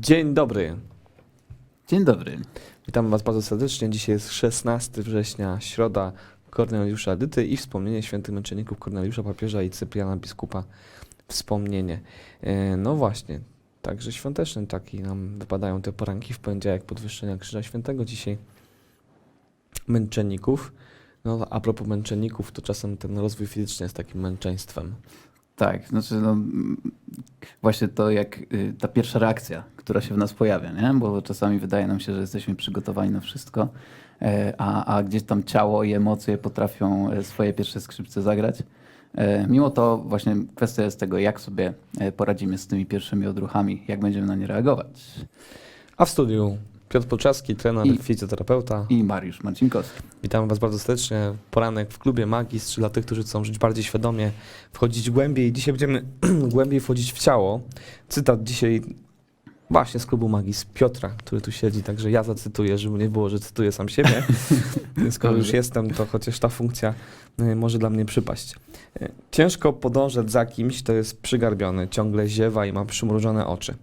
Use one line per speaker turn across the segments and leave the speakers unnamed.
Dzień dobry.
Dzień dobry.
Witam Was bardzo serdecznie. Dzisiaj jest 16 września, środa Korneliusza Edyty i wspomnienie świętych męczenników Korneliusza Papieża i Cypriana Biskupa. Wspomnienie. E, No właśnie, także świąteczny taki nam wypadają te poranki w poniedziałek podwyższenia Krzyża Świętego. Dzisiaj męczenników. No a propos męczenników, to czasem ten rozwój fizyczny jest takim męczeństwem.
Tak, znaczy no, właśnie to jak y, ta pierwsza reakcja, która się w nas pojawia, nie? bo czasami wydaje nam się, że jesteśmy przygotowani na wszystko, e, a, a gdzieś tam ciało i emocje potrafią e, swoje pierwsze skrzypce zagrać. E, Mimo to właśnie kwestia jest tego, jak sobie poradzimy z tymi pierwszymi odruchami, jak będziemy na nie reagować.
A w studiu Piotr Poczaski, trener,
I-
fizjoterapeuta.
I Mariusz Marcinkowski.
Witam Was bardzo serdecznie. Poranek w klubie Magistr dla tych, którzy chcą żyć bardziej świadomie, wchodzić głębiej. Dzisiaj będziemy głębiej wchodzić w ciało. Cytat dzisiaj właśnie z klubu Magistr Piotra, który tu siedzi, także ja zacytuję, żeby nie było, że cytuję sam siebie. Skoro już jestem, to chociaż ta funkcja y, może dla mnie przypaść. Y, Ciężko podążać za kimś, kto jest przygarbiony, ciągle ziewa i ma przymrużone oczy.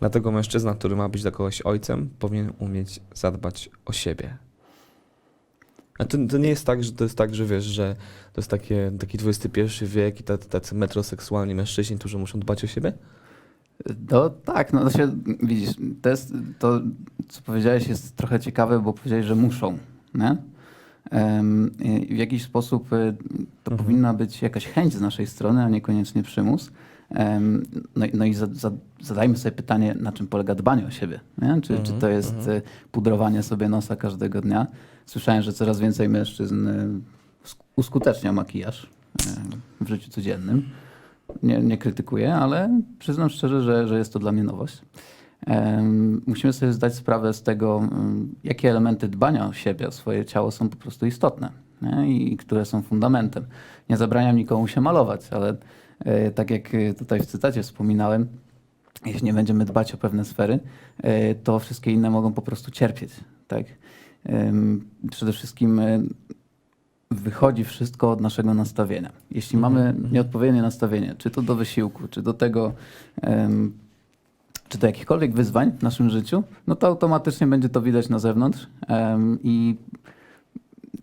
Dlatego mężczyzna, który ma być dla kogoś ojcem, powinien umieć zadbać o siebie. A to, to nie jest tak, że to jest tak, że wiesz, że to jest takie, taki XXI wiek i tacy, tacy metroseksualni mężczyźni, którzy muszą dbać o siebie?
No tak, no to się, widzisz, to, jest, to co powiedziałeś jest trochę ciekawe, bo powiedziałeś, że muszą, nie? W jakiś sposób y, to
Mhm.
powinna być jakaś chęć z naszej strony, a niekoniecznie przymus. No, i- no i za, za, zadajmy sobie pytanie, na czym polega dbanie o siebie. Nie? Czy, czy
Mhm,
to jest
mhm.
y, pudrowanie sobie nosa każdego dnia? Słyszałem, że coraz więcej mężczyzn y, sk- uskutecznia makijaż y, w życiu codziennym. Nie, nie krytykuję, ale przyznam szczerze, że, że jest to dla mnie nowość. Musimy sobie zdać sprawę z tego, mm, jakie elementy dbania o siebie, o swoje ciało są po prostu istotne nie? i które są fundamentem. Nie zabraniam nikomu się malować, ale tak jak e, tutaj w cytacie wspominałem, jeśli nie będziemy dbać o pewne sfery, e, to wszystkie inne mogą po prostu cierpieć. Tak? Przede wszystkim e, wychodzi wszystko od naszego nastawienia. Jeśli
Mhm,
mamy
mhm.
nieodpowiednie nastawienie, czy to do wysiłku, czy do tego, czy do jakichkolwiek wyzwań w naszym życiu, no to automatycznie będzie to widać na zewnątrz i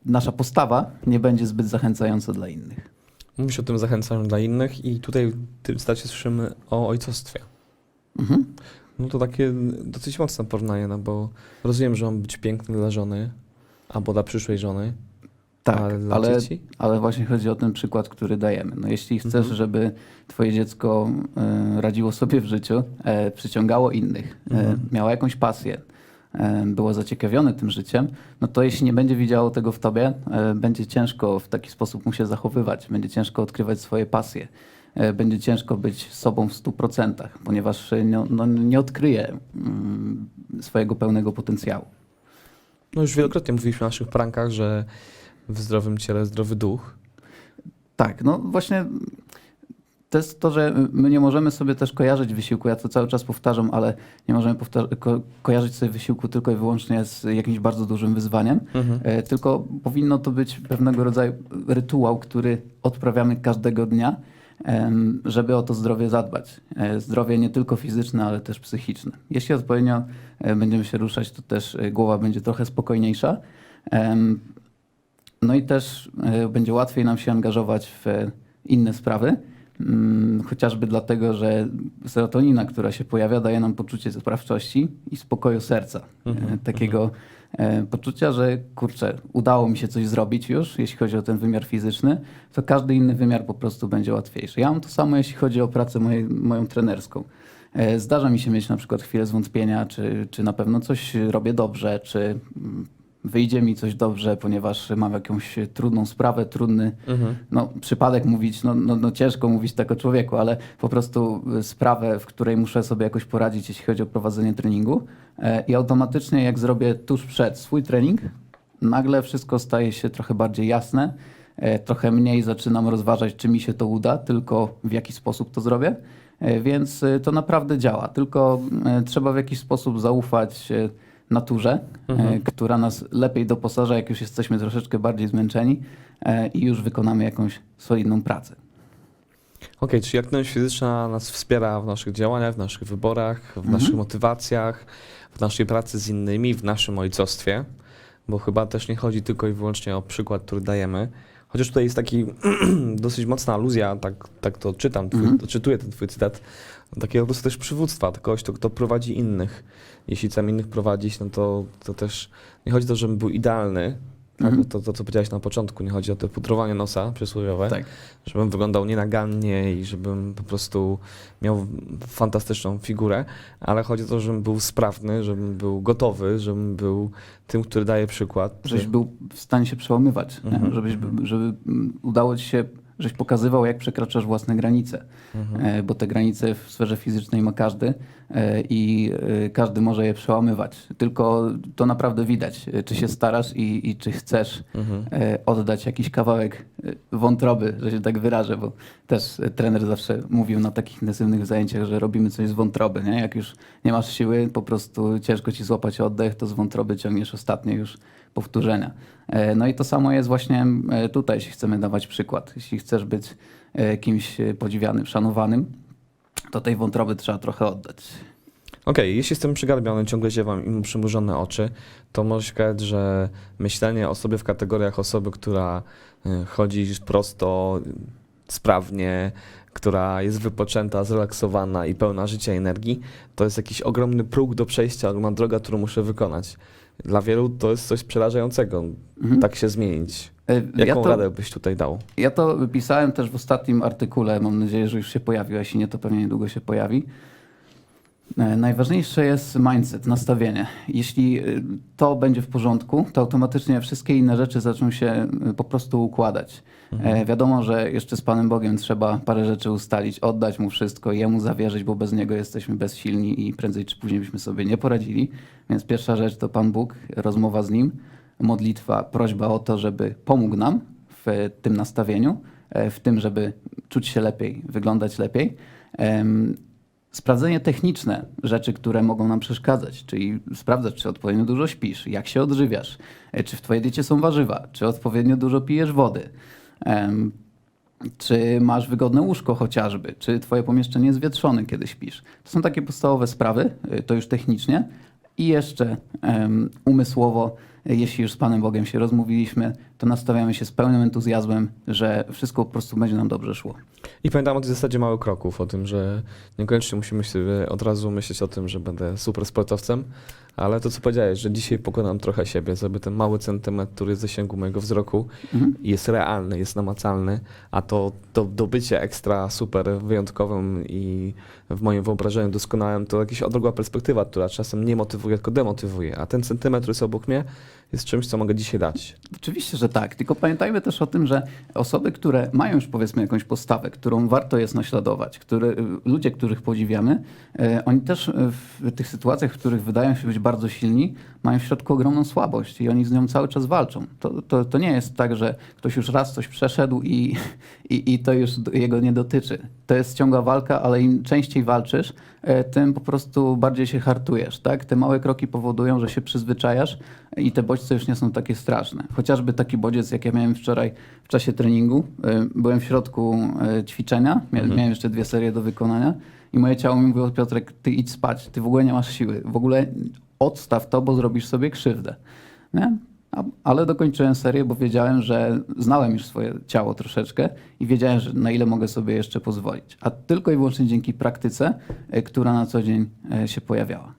nasza postawa nie będzie zbyt zachęcająca dla innych.
Mówisz o tym zachęcaniu dla innych i tutaj w tym stacie słyszymy o ojcostwie.
Mhm.
No to takie dosyć mocne porównanie, no bo rozumiem, że on być piękny dla żony albo dla przyszłej żony,
Tak, ale,
dzieci?
ale właśnie chodzi o ten przykład, który dajemy. No jeśli chcesz,
Mhm.
żeby twoje dziecko e, radziło sobie w życiu, e, przyciągało innych, e,
Mhm.
miało jakąś pasję, było zaciekawione tym życiem, no to jeśli nie będzie widziało tego w tobie, będzie ciężko w taki sposób mu się zachowywać, będzie ciężko odkrywać swoje pasje. Będzie ciężko być sobą w 100%, ponieważ no, no, nie odkryje swojego pełnego potencjału.
No już wielokrotnie mówiliśmy w naszych prankach, że w zdrowym ciele zdrowy duch.
Tak, no właśnie to jest to, że my nie możemy sobie też kojarzyć wysiłku, ja to cały czas powtarzam, ale nie możemy ko- kojarzyć sobie wysiłku tylko i wyłącznie z jakimś bardzo dużym wyzwaniem,
Mhm.
e, tylko powinno to być pewnego rodzaju rytuał, który odprawiamy każdego dnia, żeby o to zdrowie zadbać. E, Zdrowie nie tylko fizyczne, ale też psychiczne. Jeśli odpowiednio e, będziemy się ruszać, to też głowa będzie trochę spokojniejsza. No i też będzie łatwiej nam się angażować w inne sprawy, chociażby dlatego, że serotonina, która się pojawia, daje nam poczucie sprawczości i spokoju serca. E,
Mhm,
Takiego e, poczucia, że kurczę, udało mi się coś zrobić już, jeśli chodzi o ten wymiar fizyczny, to każdy inny wymiar po prostu będzie łatwiejszy. Ja mam to samo, jeśli chodzi o pracę mojej, moją trenerską. E, Zdarza mi się mieć na przykład chwilę zwątpienia, czy, czy na pewno coś robię dobrze, czy mm, wyjdzie mi coś dobrze, ponieważ mam jakąś trudną sprawę, trudny
Mhm.
no, przypadek mówić, no, no, no ciężko mówić tak o człowieku, ale po prostu y, sprawę, w której muszę sobie jakoś poradzić, jeśli chodzi o prowadzenie treningu. E, I automatycznie, jak zrobię tuż przed swój trening, nagle wszystko staje się trochę bardziej jasne. E, Trochę mniej zaczynam rozważać, czy mi się to uda, tylko w jaki sposób to zrobię. E, Więc to naprawdę działa. Tylko e, trzeba w jakiś sposób zaufać e, naturze, e,
Mhm.
która nas lepiej doposaża, jak już jesteśmy troszeczkę bardziej zmęczeni e, i już wykonamy jakąś solidną pracę.
Okej, czyli aktywność fizyczna nas wspiera w naszych działaniach, w naszych wyborach, w
Mhm.
naszych motywacjach, w naszej pracy z innymi, w naszym ojcostwie, bo chyba też nie chodzi tylko i wyłącznie o przykład, który dajemy. Chociaż tutaj jest taki dosyć mocna aluzja, tak, tak to czytam, twój,
Mhm.
czytuję ten twój cytat, takiego po prostu też przywództwa, kogoś, kto, kto prowadzi innych. Jeśli chcemy innych prowadzić, no to, to też nie chodzi o to, żebym był idealny, tak?
Mhm.
to, to co powiedziałeś na początku, nie chodzi o to pudrowanie nosa przysłowiowe,
Tak.
żebym wyglądał nienagannie i żebym po prostu miał fantastyczną figurę, ale chodzi o to, żebym był sprawny, żebym był gotowy, żebym był tym, który daje przykład.
Żebyś był w stanie się przełamywać?
Mhm.
żebyś, żeby udało ci się, żebyś pokazywał, jak przekraczasz własne granice.
Mhm.
E, bo te granice w sferze fizycznej ma każdy e, i e, każdy może je przełamywać. Tylko to naprawdę widać, czy się starasz i, i czy chcesz
Mhm.
oddać jakiś kawałek wątroby, że się tak wyrażę, bo też trener zawsze mówił na takich intensywnych zajęciach, że robimy coś z wątroby, nie? Jak już nie masz siły, po prostu ciężko ci złapać oddech, to z wątroby ciągniesz ostatnie już powtórzenia. E, No i to samo jest właśnie e, tutaj, jeśli chcemy dawać przykład. Jeśli chcesz być e, kimś podziwianym, szanowanym, to tej wątroby trzeba trochę oddać.
Okej, jeśli jestem przygarbiony, ciągle ziewam i mam oczy, to może się okazać, że myślenie o sobie w kategoriach osoby, która chodzi prosto, sprawnie, która jest wypoczęta, zrelaksowana i pełna życia i energii, to jest jakiś ogromny próg do przejścia, ogromna droga, którą muszę wykonać. Dla wielu to jest coś przerażającego,
Mhm.
tak się zmienić.
E,
Jaką
ja to,
radę byś tutaj dał?
Ja to pisałem też w ostatnim artykule. Mam nadzieję, że już się pojawił. a Jeśli nie, to pewnie niedługo się pojawi. E, Najważniejsze jest mindset, nastawienie. Jeśli y, to będzie w porządku, to automatycznie wszystkie inne rzeczy zaczną się y, po prostu układać. E, wiadomo, że jeszcze z Panem Bogiem trzeba parę rzeczy ustalić, oddać Mu wszystko, Jemu zawierzyć, bo bez Niego jesteśmy bezsilni i prędzej czy później byśmy sobie nie poradzili. Więc pierwsza rzecz to Pan Bóg, rozmowa z Nim, modlitwa, prośba o to, żeby pomógł nam w tym nastawieniu, e, w tym, żeby czuć się lepiej, wyglądać lepiej. Sprawdzenie techniczne rzeczy, które mogą nam przeszkadzać, czyli sprawdzać, czy odpowiednio dużo śpisz, jak się odżywiasz, e, czy w twojej diecie są warzywa, czy odpowiednio dużo pijesz wody, czy masz wygodne łóżko chociażby, czy twoje pomieszczenie jest wietrzone, kiedy śpisz. To są takie podstawowe sprawy, y, to już technicznie. I jeszcze umysłowo, jeśli już z Panem Bogiem się rozmówiliśmy, to nastawiamy się z pełnym entuzjazmem, że wszystko po prostu będzie nam dobrze szło.
I pamiętam o tej zasadzie małych kroków, o tym, że niekoniecznie musimy sobie od razu myśleć o tym, że będę super sportowcem, ale to co powiedziałeś, że dzisiaj pokonam trochę siebie, zrobię ten mały centymetr, który jest w zasięgu mojego wzroku
Mhm.
jest realny, jest namacalny, a to, to, to bycie ekstra super wyjątkowym i w moim wyobrażeniu doskonałym to jakaś odległa perspektywa, która czasem nie motywuje, tylko demotywuje, a ten centymetr, jest obok mnie jest czymś, co mogę dzisiaj dać.
Oczywiście, że tak. Tylko pamiętajmy też o tym, że osoby, które mają już powiedzmy jakąś postawę, którą warto jest naśladować, który, ludzie, których podziwiamy, e, oni też e, w tych sytuacjach, w których wydają się być bardzo silni, mają w środku ogromną słabość i oni z nią cały czas walczą. To, to, to nie jest tak, że ktoś już raz coś przeszedł i, i, i to już jego nie dotyczy. To jest ciągła walka, ale im częściej walczysz, e, tym po prostu bardziej się hartujesz. Tak? Te małe kroki powodują, że się przyzwyczajasz i te bodźce już nie są takie straszne. Chociażby taki bodziec, jak ja miałem wczoraj w czasie treningu. E, Byłem w środku e, ćwiczenia,
Mhm.
miałem jeszcze dwie serie do wykonania i moje ciało mi mówiło, Piotrek, ty idź spać, ty w ogóle nie masz siły, w ogóle odstaw to, bo zrobisz sobie krzywdę. Nie? Ale dokończyłem serię, bo wiedziałem, że znałem już swoje ciało troszeczkę i wiedziałem, że na ile mogę sobie jeszcze pozwolić. A tylko i wyłącznie dzięki praktyce, e, która na co dzień e, się pojawiała.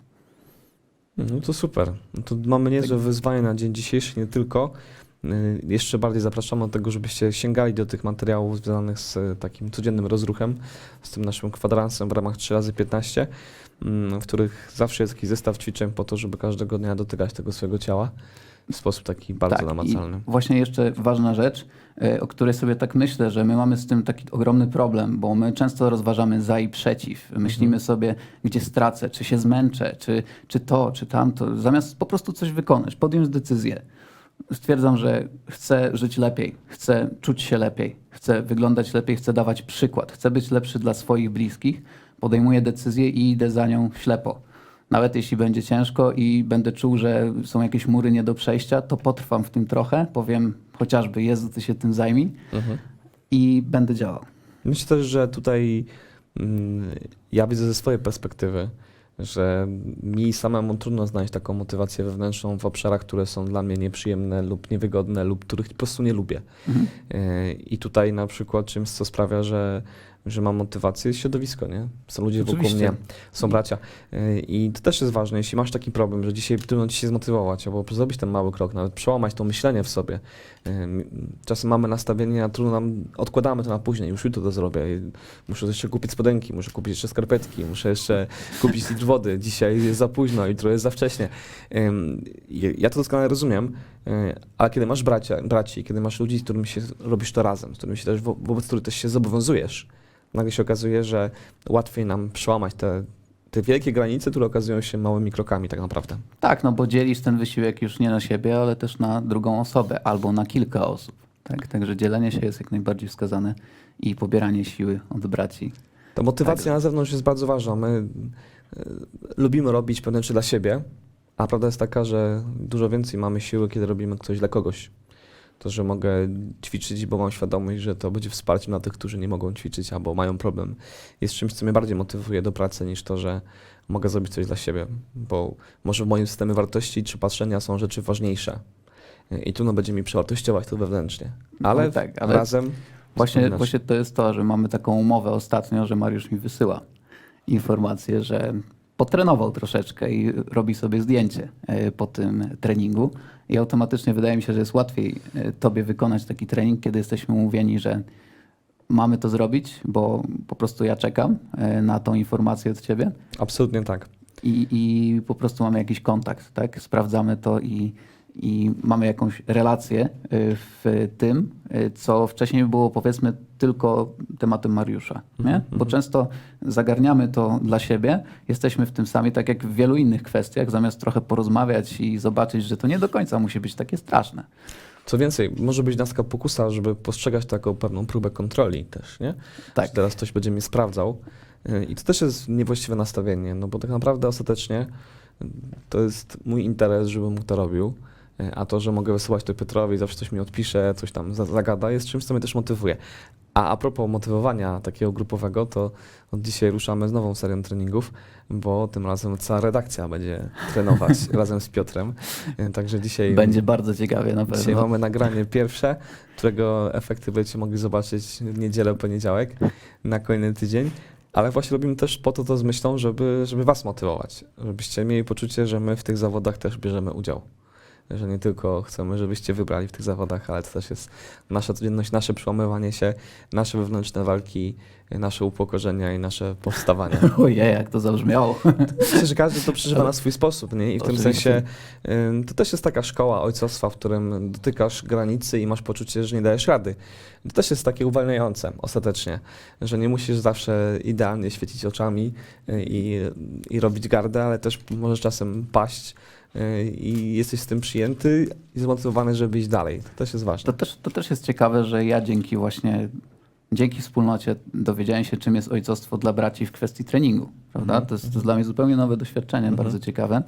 No to super. No to mamy niezłe wyzwanie na dzień dzisiejszy, nie tylko. Y, Jeszcze bardziej zapraszamy do tego, żebyście sięgali do tych materiałów związanych z takim codziennym rozruchem, z tym naszym kwadransem w ramach 3x15, mm, w których zawsze jest jakiś zestaw ćwiczeń po to, żeby każdego dnia dotykać tego swojego ciała w sposób taki bardzo
Tak,
namacalny.
I właśnie jeszcze ważna rzecz, e, o której sobie tak myślę, że my mamy z tym taki ogromny problem, bo my często rozważamy za i przeciw. Myślimy sobie, gdzie stracę, czy się zmęczę, czy, czy to, czy tamto, zamiast po prostu coś wykonać, podjąć decyzję. Stwierdzam, że chcę żyć lepiej, chcę czuć się lepiej, chcę wyglądać lepiej, chcę dawać przykład, chcę być lepszy dla swoich bliskich. Podejmuję decyzję i idę za nią ślepo. Nawet jeśli będzie ciężko i będę czuł, że są jakieś mury nie do przejścia, to potrwam w tym trochę, powiem chociażby Jezu, ty się tym zajmij
Mhm.
i będę działał.
Myślę też, że tutaj mm, ja widzę ze swojej perspektywy, że mi samemu trudno znaleźć taką motywację wewnętrzną w obszarach, które są dla mnie nieprzyjemne lub niewygodne lub których po prostu nie lubię.
Mhm.
E, I tutaj na przykład czymś, co sprawia, że, że mam motywację, jest środowisko, nie? Są ludzie wokół
Oczywiście.
mnie, są bracia. E, I to też jest ważne, jeśli masz taki problem, że dzisiaj trudno ci się zmotywować, albo zrobić ten mały krok, nawet przełamać to myślenie w sobie. E, Czasem mamy nastawienie, a trudno nam, odkładamy to na później, już jutro to zrobię. Muszę jeszcze kupić spodenki, muszę kupić jeszcze skarpetki, muszę jeszcze kupić litr wody. Dzisiaj jest za późno, jutro jest za wcześnie. Ja- to doskonale rozumiem, y, ale kiedy masz bracia, braci, kiedy masz ludzi, z którymi się robisz to razem, z którymi się też, wo- wobec których też się zobowiązujesz, nagle się okazuje, że łatwiej nam przełamać te, te wielkie granice, które okazują się małymi krokami tak naprawdę.
Tak, no bo dzielisz ten wysiłek już nie na siebie, ale też na drugą osobę albo na kilka osób. Tak? Także dzielenie się jest jak najbardziej wskazane i pobieranie siły od braci.
Ta motywacja
Tak.
na zewnątrz jest bardzo ważna. My y, lubimy robić pewne rzeczy dla siebie, a prawda jest taka, że dużo więcej mamy siły, kiedy robimy coś dla kogoś. To, że mogę ćwiczyć, bo mam świadomość, że to będzie wsparciem dla tych, którzy nie mogą ćwiczyć albo mają problem, jest czymś, co mnie bardziej motywuje do pracy niż to, że mogę zrobić coś dla siebie, bo może w moim systemie wartości czy patrzenia są rzeczy ważniejsze. I trudno będzie mi przewartościować to wewnętrznie. Ale,
No tak, ale
razem
Właśnie, właśnie to jest to, że mamy taką umowę ostatnio, że Mariusz mi wysyła informację, że potrenował troszeczkę i robi sobie zdjęcie e, po tym treningu. I automatycznie wydaje mi się, że jest łatwiej e, tobie wykonać taki trening, kiedy jesteśmy umówieni, że mamy to zrobić, bo po prostu ja czekam e, na tą informację od ciebie
Absolutnie tak.
i, i po prostu mamy jakiś kontakt, tak? Sprawdzamy to i, i mamy jakąś relację w tym, co wcześniej było powiedzmy tylko tematem Mariusza, nie? Bo często zagarniamy to dla siebie, jesteśmy w tym sami, tak jak w wielu innych kwestiach, zamiast trochę porozmawiać i zobaczyć, że to nie do końca musi być takie straszne.
Co więcej, może być nas taka pokusa, żeby postrzegać to jako pewną próbę kontroli też, nie?
Tak.
Że teraz ktoś będzie mnie sprawdzał. Y, I to też jest niewłaściwe nastawienie, no bo tak naprawdę ostatecznie y, to jest mój interes, żebym to robił. A to, że mogę wysyłać to Piotrowi, zawsze coś mi odpisze, coś tam za- zagada, jest czymś, co mnie też motywuje. A a propos motywowania takiego grupowego, to od dzisiaj ruszamy z nową serią treningów, bo tym razem cała redakcja będzie trenować razem z Piotrem. Także dzisiaj
Będzie bardzo ciekawie na
Dzisiaj
pewno.
mamy nagranie pierwsze, którego efekty będziecie mogli zobaczyć w niedzielę, poniedziałek, na kolejny tydzień. Ale właśnie robimy też po to to z myślą, żeby, żeby was motywować, żebyście mieli poczucie, że my w tych zawodach też bierzemy udział. Że nie tylko chcemy, żebyście wybrali w tych zawodach, ale to też jest nasza codzienność, nasze przełamywanie się, nasze wewnętrzne walki, nasze upokorzenia i nasze powstawania.
Ojej, jak to zabrzmiało.
Myślę, że każdy to przeżywa na swój sposób, nie? I w tym sensie to też jest taka szkoła ojcostwa, w którym dotykasz granicy i masz poczucie, że nie dajesz rady. To też jest takie uwalniające ostatecznie, że nie musisz zawsze idealnie świecić oczami y, i, i robić gardę, ale też możesz czasem paść i jesteś z tym przyjęty i zmotywowany, żeby iść dalej. To też jest ważne.
To też, to też jest ciekawe, że ja dzięki właśnie, dzięki wspólnocie dowiedziałem się, czym jest ojcostwo dla braci w kwestii treningu, prawda?
Mhm,
To, jest, to jest dla mnie zupełnie nowe doświadczenie,
Mhm.
bardzo ciekawe.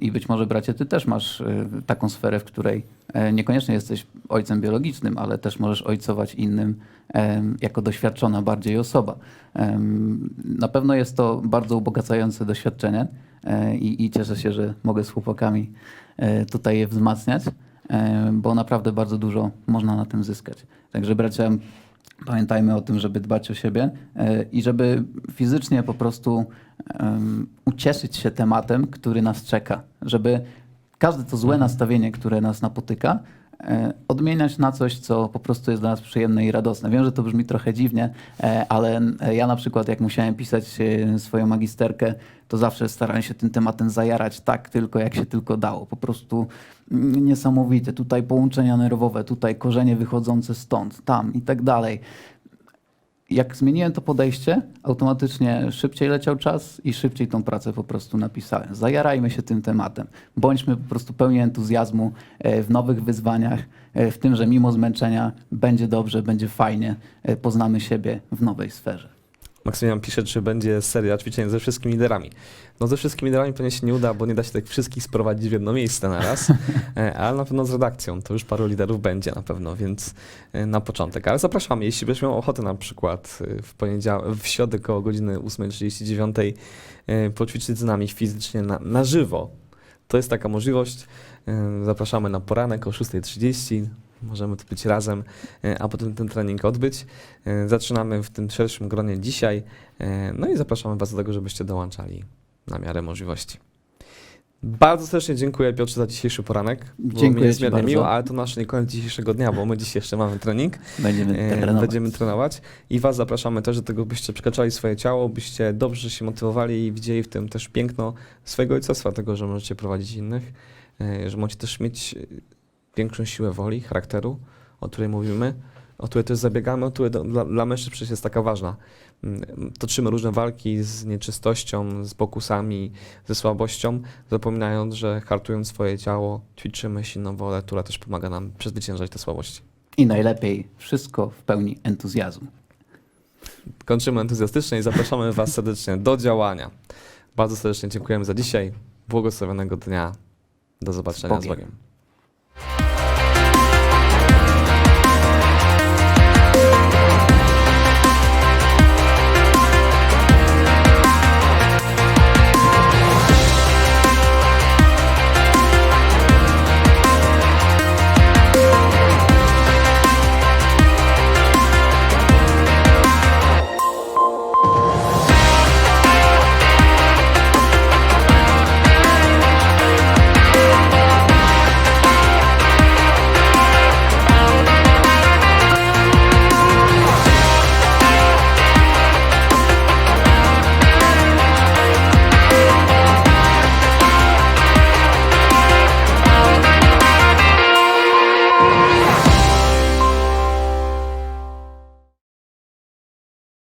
I być może, bracie, ty też masz y, taką sferę, w której e, niekoniecznie jesteś ojcem biologicznym, ale też możesz ojcować innym jako doświadczona bardziej osoba. Na pewno jest to bardzo ubogacające doświadczenie e, i, i cieszę się, że mogę z chłopakami e, tutaj je wzmacniać, e, bo naprawdę bardzo dużo można na tym zyskać. Także bracia, pamiętajmy o tym, żeby dbać o siebie e, i żeby fizycznie po prostu ucieszyć się tematem, który nas czeka. Żeby każde to złe nastawienie, które nas napotyka, e, odmieniać na coś, co po prostu jest dla nas przyjemne i radosne. Wiem, że to brzmi trochę dziwnie, e, ale e, ja na przykład jak musiałem pisać e, swoją magisterkę, to zawsze starałem się tym tematem zajarać tak tylko, jak się tylko dało. Po prostu niesamowite. Tutaj połączenia nerwowe, tutaj korzenie wychodzące stąd, tam i tak dalej jak zmieniłem to podejście, automatycznie szybciej leciał czas i szybciej tą pracę po prostu napisałem. Zajarajmy się tym tematem. Bądźmy po prostu pełni entuzjazmu e, w nowych wyzwaniach, e, w tym, że mimo zmęczenia będzie dobrze, będzie fajnie, e, poznamy siebie w nowej sferze.
Maksymilian pisze, czy będzie seria ćwiczeń ze wszystkimi liderami. No ze wszystkimi liderami pewnie się nie uda, bo nie da się tych wszystkich sprowadzić w jedno miejsce na raz, e, ale na pewno z redakcją. To już paru liderów będzie na pewno, więc e, na początek. Ale zapraszamy, jeśli byś miał ochotę na przykład e, w poniedziałek, w środę koło godziny 8.39 e, poćwiczyć z nami fizycznie na, na żywo. To jest taka możliwość. Zapraszamy na poranek o 6.30. Możemy tu być razem, e, a potem ten trening odbyć. E, Zaczynamy w tym szerszym gronie dzisiaj. e, No i zapraszamy Was do tego, żebyście dołączali na miarę możliwości. Bardzo serdecznie dziękuję Piotrze za dzisiejszy poranek.
Dziękuję
mi niezmiernie
bardzo.
miło, ale to nasz nie koniec dzisiejszego dnia, bo my dziś jeszcze mamy trening.
Będziemy trenować.
Będziemy trenować i Was zapraszamy też do tego, byście przekraczali swoje ciało, byście dobrze się motywowali i widzieli w tym też piękno swojego ojcostwa, tego, że możecie prowadzić innych, że możecie też mieć większą siłę woli, charakteru, o której mówimy, o której też zabiegamy, o której dla, dla mężczyzn przecież jest taka ważna. Mm, Toczymy różne walki z nieczystością, z pokusami, ze słabością, zapominając, że hartując swoje ciało, ćwiczymy silną wolę, która też pomaga nam przezwyciężać te słabości.
I najlepiej wszystko w pełni entuzjazmu.
Kończymy entuzjastycznie i zapraszamy Was serdecznie do działania. Bardzo serdecznie dziękujemy za dzisiaj. Błogosławionego dnia. Do zobaczenia z
Bogiem.
Bogiem.